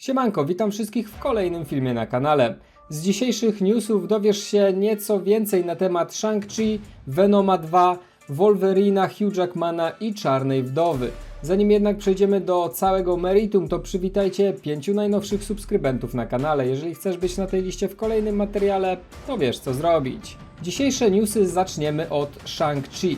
Siemanko, witam wszystkich w kolejnym filmie na kanale. Z dzisiejszych newsów dowiesz się nieco więcej na temat Shang-Chi, Venoma 2, Wolverina, Hugh Jackmana i Czarnej Wdowy. Zanim jednak przejdziemy do całego meritum, to przywitajcie pięciu najnowszych subskrybentów na kanale. Jeżeli chcesz być na tej liście w kolejnym materiale, to wiesz co zrobić. Dzisiejsze newsy zaczniemy od Shang-Chi.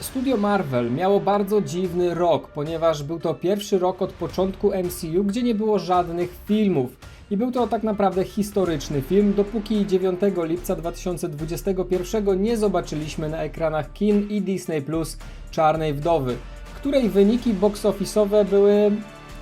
Studio Marvel miało bardzo dziwny rok, ponieważ był to pierwszy rok od początku MCU, gdzie nie było żadnych filmów. I był to tak naprawdę historyczny film, dopóki 9 lipca 2021 nie zobaczyliśmy na ekranach kin i Disney Plus Czarnej Wdowy, której wyniki box office'owe były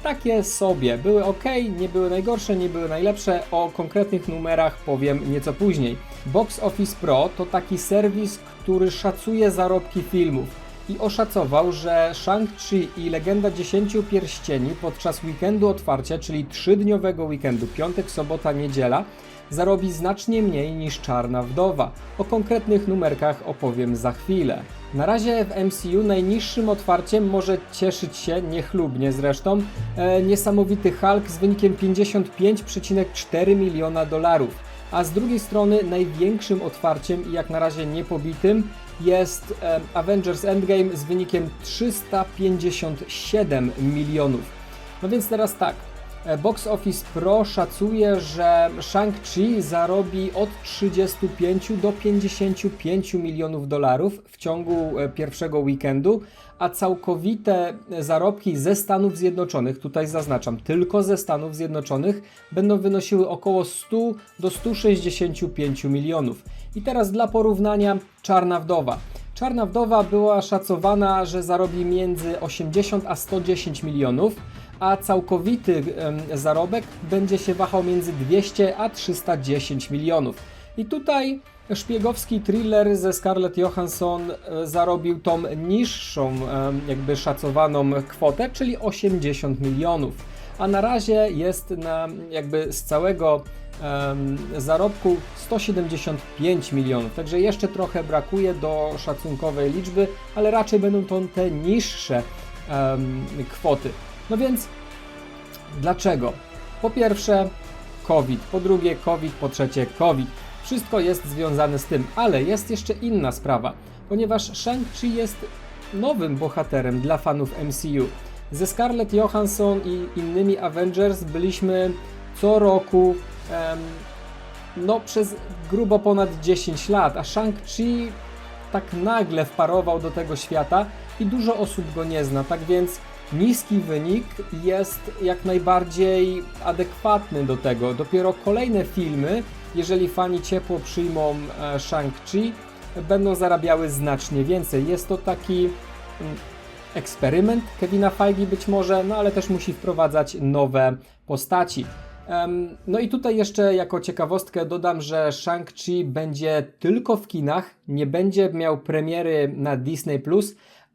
takie sobie. Były ok, nie były najgorsze, nie były najlepsze. O konkretnych numerach powiem nieco później. Box Office Pro to taki serwis, który szacuje zarobki filmów i oszacował, że Shang-Chi i Legenda Dziesięciu Pierścieni podczas weekendu otwarcia, czyli trzydniowego weekendu, piątek, sobota, niedziela, zarobi znacznie mniej niż Czarna Wdowa. O konkretnych numerkach opowiem za chwilę. Na razie w MCU najniższym otwarciem może cieszyć się, niechlubnie zresztą, e, niesamowity Hulk z wynikiem 55,4 miliona dolarów. A z drugiej strony największym otwarciem i jak na razie niepobitym jest Avengers Endgame z wynikiem 357 milionów. No więc teraz tak. E, Box Office Pro szacuje, że Shang-Chi zarobi od 35 do 55 milionów dolarów w ciągu e, pierwszego weekendu, a całkowite e, zarobki ze Stanów Zjednoczonych, tutaj zaznaczam, tylko ze Stanów Zjednoczonych, będą wynosiły około 100 do 165 milionów. I teraz dla porównania Czarna Wdowa. Czarna Wdowa była szacowana, że zarobi między 80 a 110 milionów, a całkowity zarobek będzie się wahał między 200 a 310 milionów. I tutaj szpiegowski thriller ze Scarlett Johansson e, zarobił tą niższą jakby szacowaną kwotę, czyli 80 milionów. A na razie jest na jakby z całego em, zarobku 175 milionów. Także jeszcze trochę brakuje do szacunkowej liczby, ale raczej będą to te niższe em, kwoty. No więc dlaczego? Po pierwsze COVID, po drugie COVID, po trzecie COVID. Wszystko jest związane z tym, ale jest jeszcze inna sprawa, ponieważ Shang-Chi jest nowym bohaterem dla fanów MCU. Ze Scarlett Johansson i innymi Avengers byliśmy co roku em, no przez grubo ponad 10 lat, a Shang-Chi tak nagle wparował do tego świata i dużo osób go nie zna, tak więc niski wynik jest jak najbardziej adekwatny do tego. Dopiero kolejne filmy, jeżeli fani ciepło przyjmą e, Shang-Chi, będą zarabiały znacznie więcej. Jest to taki mm, eksperyment Kevina Feige być może, no ale też musi wprowadzać nowe postaci. No i tutaj jeszcze jako ciekawostkę dodam, że Shang-Chi będzie tylko w kinach, nie będzie miał premiery na Disney+,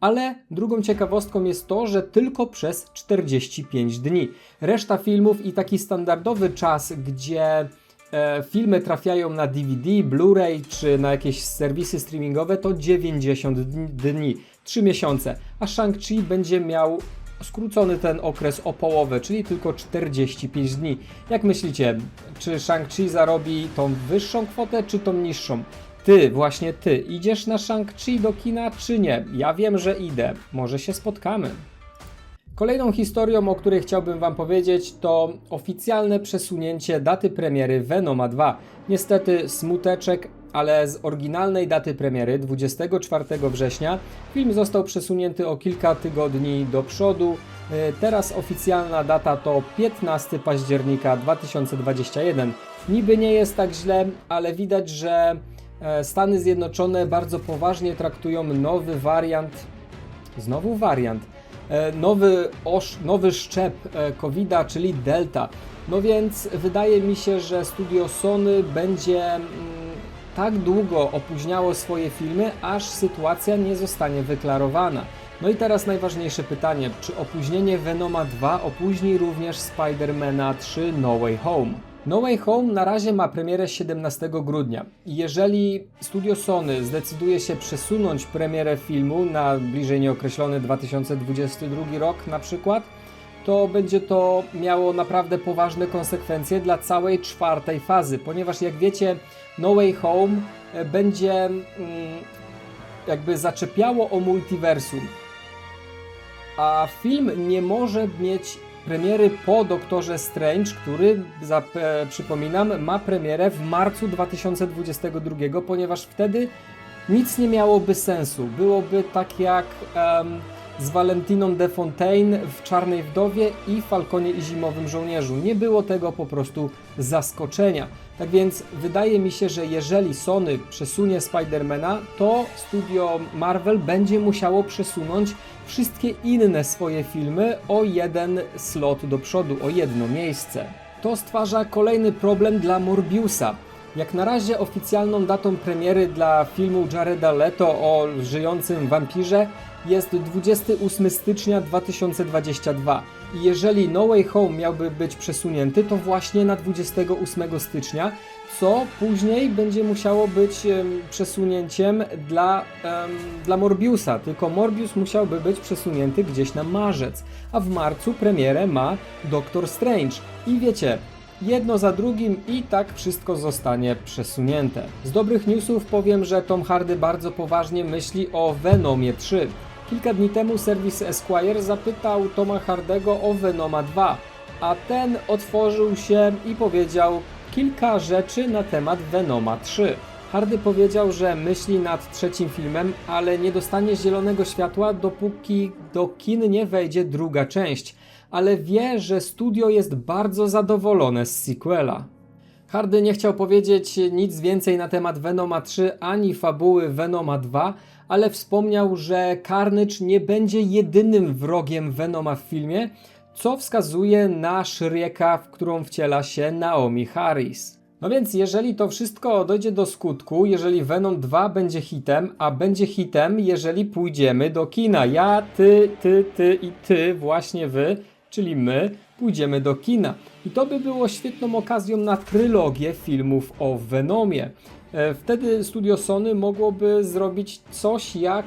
ale drugą ciekawostką jest to, że tylko przez 45 dni. Reszta filmów i taki standardowy czas, gdzie e, filmy trafiają na DVD, Blu-ray czy na jakieś serwisy streamingowe to 90 dni- dni, 3 miesiące, a Shang-Chi będzie miał skrócony ten okres o połowę, czyli tylko 45 dni. Jak myślicie, czy Shang-Chi zarobi tą wyższą kwotę, czy tą niższą? Ty, właśnie ty, idziesz na Shang-Chi do kina, czy nie? Ja wiem, że idę. Może się spotkamy. Kolejną historią, o której chciałbym Wam powiedzieć, to oficjalne przesunięcie daty premiery Venoma 2. Niestety smuteczek, ale z oryginalnej daty premiery 24 września film został przesunięty o kilka tygodni do przodu. E, Teraz oficjalna data to 15 października 2021. Niby nie jest tak źle, ale widać, że Stany Zjednoczone bardzo poważnie traktują nowy wariant Znowu wariant. E, Nowy, osz, nowy szczep e, COVID-a, czyli Delta. No więc wydaje mi się, że studio Sony będzie mm, tak długo opóźniało swoje filmy, aż sytuacja nie zostanie wyklarowana. No i teraz najważniejsze pytanie, czy opóźnienie Venoma 2 opóźni również Spider-Mana 3 No Way Home? No Way Home na razie ma premierę 17 grudnia. Jeżeli studio Sony zdecyduje się przesunąć premierę filmu na bliżej nieokreślony 2022 rok na przykład, to będzie to miało naprawdę poważne konsekwencje dla całej czwartej fazy, ponieważ jak wiecie, No Way Home e, będzie mm, jakby zaczepiało o multiversum, a film nie może mieć premiery po Doktorze Strange, który, e, przypominam, ma premierę w marcu 2022, ponieważ wtedy nic nie miałoby sensu. Byłoby tak jak em, z Valentiną de Fontaine w Czarnej Wdowie i Falconie i Zimowym Żołnierzu. Nie było tego po prostu zaskoczenia. Tak więc wydaje mi się, że jeżeli Sony przesunie Spidermana, to studio Marvel będzie musiało przesunąć wszystkie inne swoje filmy o jeden slot do przodu, o jedno miejsce. To stwarza kolejny problem dla Morbiusa. Jak na razie oficjalną datą premiery dla filmu Jareda Leto o żyjącym wampirze jest 28 stycznia 2022. I jeżeli No Way Home miałby być przesunięty, to właśnie na 28 stycznia, co później będzie musiało być em, przesunięciem dla, em, dla Morbiusa. Tylko Morbius musiałby być przesunięty gdzieś na marzec, a w marcu premierę ma Doctor Strange. I wiecie, jedno za drugim i tak wszystko zostanie przesunięte. Z dobrych newsów powiem, że Tom Hardy bardzo poważnie myśli o Venomie 3. Kilka dni temu serwis Esquire zapytał Toma Hardego o Venoma 2, a ten otworzył się i powiedział kilka rzeczy na temat Venoma 3. Hardy powiedział, że myśli nad trzecim filmem, ale nie dostanie zielonego światła, dopóki do kin nie wejdzie druga część, ale wie, że studio jest bardzo zadowolone z sequela. Hardy nie chciał powiedzieć nic więcej na temat Venoma 3 ani fabuły Venoma 2, ale wspomniał, że Carnage nie będzie jedynym wrogiem Venoma w filmie, co wskazuje na Shrieka, w którą wciela się Naomi Harris. No więc jeżeli to wszystko dojdzie do skutku, jeżeli Venom 2 będzie hitem, a będzie hitem, jeżeli pójdziemy do kina. Ja, ty, ty, ty i ty, właśnie wy, czyli my, pójdziemy do kina. I to by było świetną okazją na trylogię filmów o Venomie. E, Wtedy studio Sony mogłoby zrobić coś jak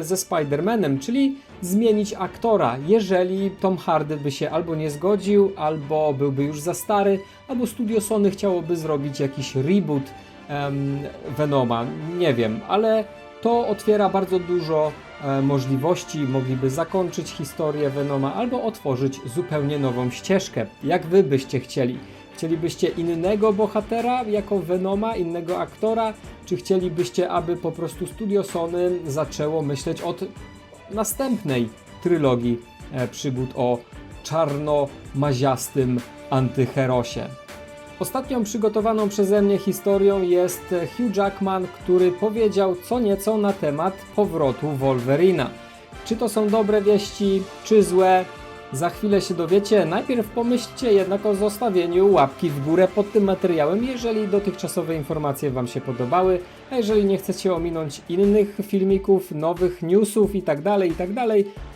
ze Spider-Manem, czyli zmienić aktora, jeżeli Tom Hardy by się albo nie zgodził, albo byłby już za stary, albo studio Sony chciałoby zrobić jakiś reboot Venoma. Nie wiem, ale to otwiera bardzo dużo możliwości. Mogliby zakończyć historię Venoma albo otworzyć zupełnie nową ścieżkę, jak wy byście chcieli. Chcielibyście innego bohatera jako Venoma, innego aktora, czy chcielibyście, aby po prostu studio Sony zaczęło myśleć od następnej trylogii e, przygód o czarno-maziastym antyherosie? Ostatnią przygotowaną przeze mnie historią jest Hugh Jackman, który powiedział co nieco na temat powrotu Wolverina. Czy to są dobre wieści, czy złe? Za chwilę się dowiecie. Najpierw pomyślcie jednak o zostawieniu łapki w górę pod tym materiałem, jeżeli dotychczasowe informacje Wam się podobały, a jeżeli nie chcecie ominąć innych filmików, nowych newsów itd., itd.,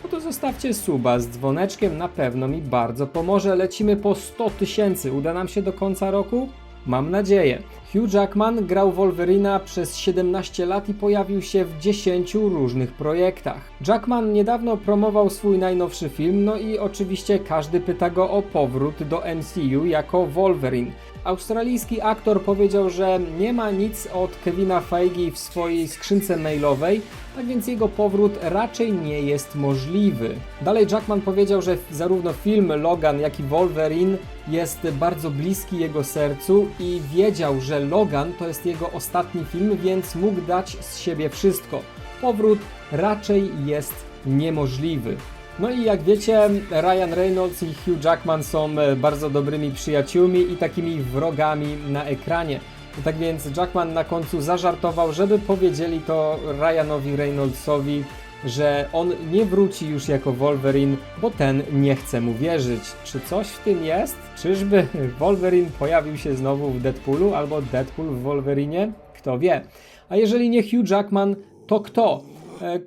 no to zostawcie suba z dzwoneczkiem, na pewno mi bardzo pomoże. Lecimy po 100 tysięcy. Uda nam się do końca roku? Mam nadzieję. Hugh Jackman grał Wolverina przez 17 lat i pojawił się w 10 różnych projektach. Jackman niedawno promował swój najnowszy film, no i oczywiście każdy pyta go o powrót do MCU jako Wolverine. Australijski aktor powiedział, że nie ma nic od Kevina Feige w swojej skrzynce mailowej, tak więc jego powrót raczej nie jest możliwy. Dalej Jackman powiedział, że zarówno film Logan, jak i Wolverine jest bardzo bliski jego sercu i wiedział, że Logan to jest jego ostatni film, więc mógł dać z siebie wszystko. Powrót raczej jest niemożliwy. No i jak wiecie, Ryan Reynolds i Hugh Jackman są e, bardzo dobrymi przyjaciółmi i takimi wrogami na ekranie. Tak więc Jackman na końcu zażartował, żeby powiedzieli to Ryanowi Reynoldsowi, że on nie wróci już jako Wolverine, bo ten nie chce mu wierzyć. Czy coś w tym jest? Czyżby Wolverine pojawił się znowu w Deadpoolu albo Deadpool w Wolverinie? Kto wie. A jeżeli nie Hugh Jackman, to kto? E,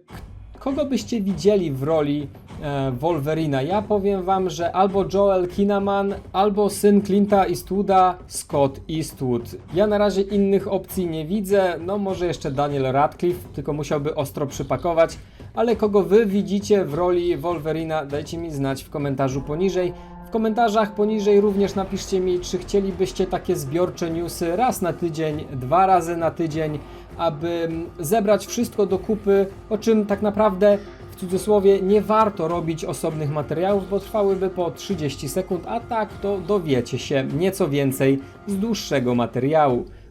kogo byście widzieli w roli e, Wolverina? Ja powiem wam, że albo Joel Kinnaman, albo syn Clint'a Eastwooda, Scott Eastwood. Ja na razie innych opcji nie widzę, no może jeszcze Daniel Radcliffe, tylko musiałby ostro przypakować, ale kogo wy widzicie w roli Wolverina, dajcie mi znać w komentarzu poniżej. W komentarzach poniżej również napiszcie mi, czy chcielibyście takie zbiorcze newsy raz na tydzień, dwa razy na tydzień, aby zebrać wszystko do kupy, o czym tak naprawdę w cudzysłowie nie warto robić osobnych materiałów, bo trwałyby po 30 sekund, a tak to dowiecie się nieco więcej z dłuższego materiału.